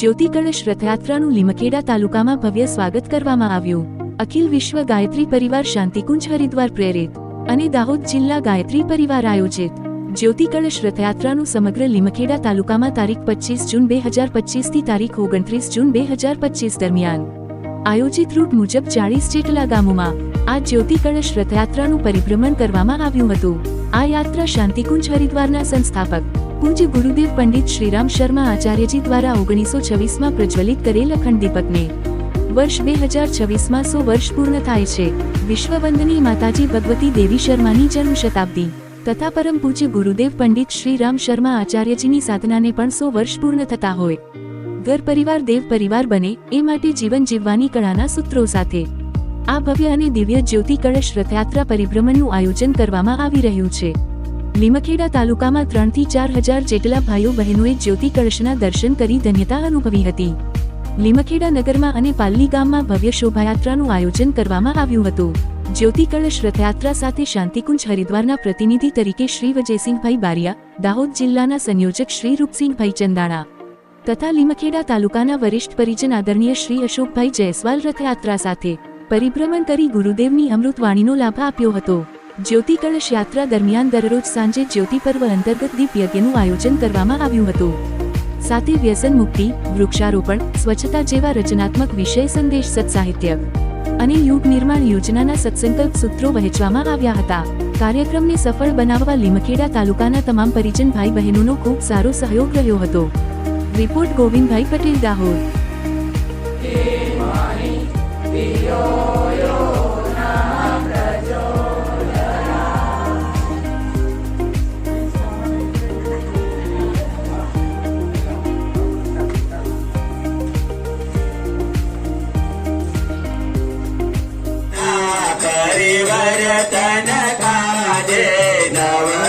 જ્યોતિ કળશ રથયાત્રાનું લીમખેડા તાલુકામાં ભવ્ય સ્વાગત કરવામાં આવ્યું. અખિલ વિશ્વ ગાયત્રી પરિવાર શાંતિકુંજ હરિદ્વાર પ્રેરિત અને દાહોદ જિલ્લા ગાયત્રી પરિવાર આયોજિત. જ્યોતિ કળશ રથયાત્રાનું સમગ્ર લીમખેડા તાલુકામાં તારીખ પચીસ જૂન બે હજાર પચીસથી તારીખ ઓગણત્રીસ જૂન બે હજાર પચીસ દરમિયાન. આયોજિત રૂટ મુજબ ચાળીસ જેટલા ગામોમાં આ જ્યોતિ કળશ રથયાત્રાનું પરિભ્રમણ કરવામાં આવ્યું હતું. આ યાત્રા શાંતિકુંજ હરિદ્વારના સંસ્થાપક પૂજ્ય ગુરુદેવ પંડિત શ્રીરામ શર્મા આચાર્યજી દ્વારા ઓગણીસો છવ્વીસમાં પ્રજ્વલિત કરેલ અખંડ દીપકને. વર્ષ બે હજાર છવ્વીસમાં સો વર્ષ પૂર્ણ થાય છે. વિશ્વવંદની માતાજી ભગવતી દેવી શર્માની જન્મ શતાબ્દી. તથા પરમ પૂજ્ય ગુરુદેવ પંડિત શ્રી રામ શર્મા આચાર્યજીની સાધનાને પણ સો વર્ષ પૂર્ણ થતા હોય. ઘર પરિવાર, દેવ પરિવાર બને, એ માટે જીવન જીવવાની કળાના સૂત્રો સાથે. આ ભવ્ય અને દિવ્ય જ્યોતિ કળશ રથયાત્રા પરિભ્રમણનું આયોજન કરવામાં આવી રહ્યું છે. લીમખેડા તાલુકામાં ત્રણથી ચાર હજાર જેટલા ભાઈઓ બહેનોએ જ્યોતિ કળશના દર્શન કરી ધન્યતા અનુભવી હતી. લીમખેડા નગરમાં અને પાલ્લી ગામમાં ભવ્ય શોભાયાત્રાનું આયોજન કરવામાં આવ્યું હતું. જ્યોતિ કળશ રથયાત્રા સાથે શાંતિકુંજ હરિદ્વારના પ્રતિનિધિ તરીકે શ્રી વજયસિંહભાઈ બારિયા, દાહોદ જિલ્લાના સંયોજક શ્રી રૂપસિંહભાઈ ચંદાણા તથા લીમખેડા તાલુકાના વરિષ્ઠ પરિજન આદરણીય શ્રી અશોકભાઈ જયસ્વાલ રથયાત્રા સાથે પરિભ્રમણ કરી ગુરુદેવની અમૃતવાણીનો લાભ આપ્યો હતો. જ્યોતિ કળશ યાત્રા દરમિયાન દરરોજ સાંજે જ્યોતિ પર્વ અંતર્ગત દીપ યજ્ઞનું આયોજન કરવામાં આવ્યું હતું. સાથે વ્યસન મુક્તિ, વૃક્ષારોપણ, સ્વચ્છતા જેવા રચનાત્મક વિષય સંદેશ સત્સાહિત્ય અને યુગ નિર્માણ યોજનાના સત્સંકલ્પ સૂત્રો વહેંચવામાં આવ્યા હતા. કાર્યક્રમને સફળ બનાવવા લીમખેડા તાલુકાના તમામ પરિજન ભાઈ બહેનોનો ખૂબ સારો સહયોગ રહ્યો હતો. રિપોર્ટ ગોવિંદભાઈ પટેલ, દાહોદ.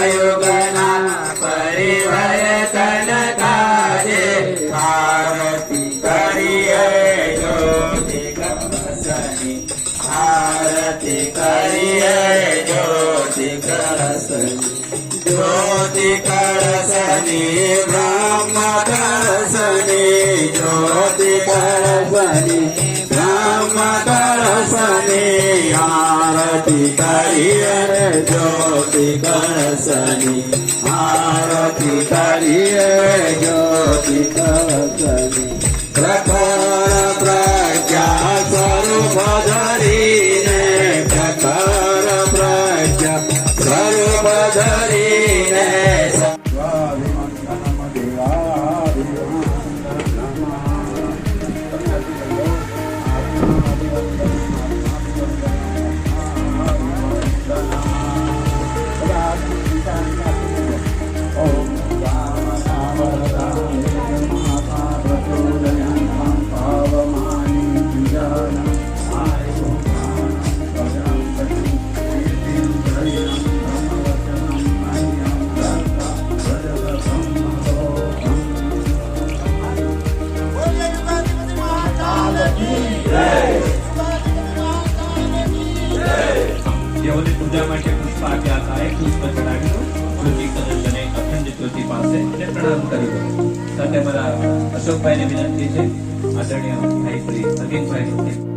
ुगणा परिवर्तन कारे भारती कर ज्योति कनि भारती कर ज्योति करसी ज्योति આરતી કરીએ જ્યોતિ કળશની આરતી કરીએ જ્યોતિ કળશની પ્રખર પાસે અને પ્રણામ કરી દો સાથે મારા અશોકભાઈને વિનંતી છે આદરણીય ભાઈ શ્રી અરવિંદભાઈ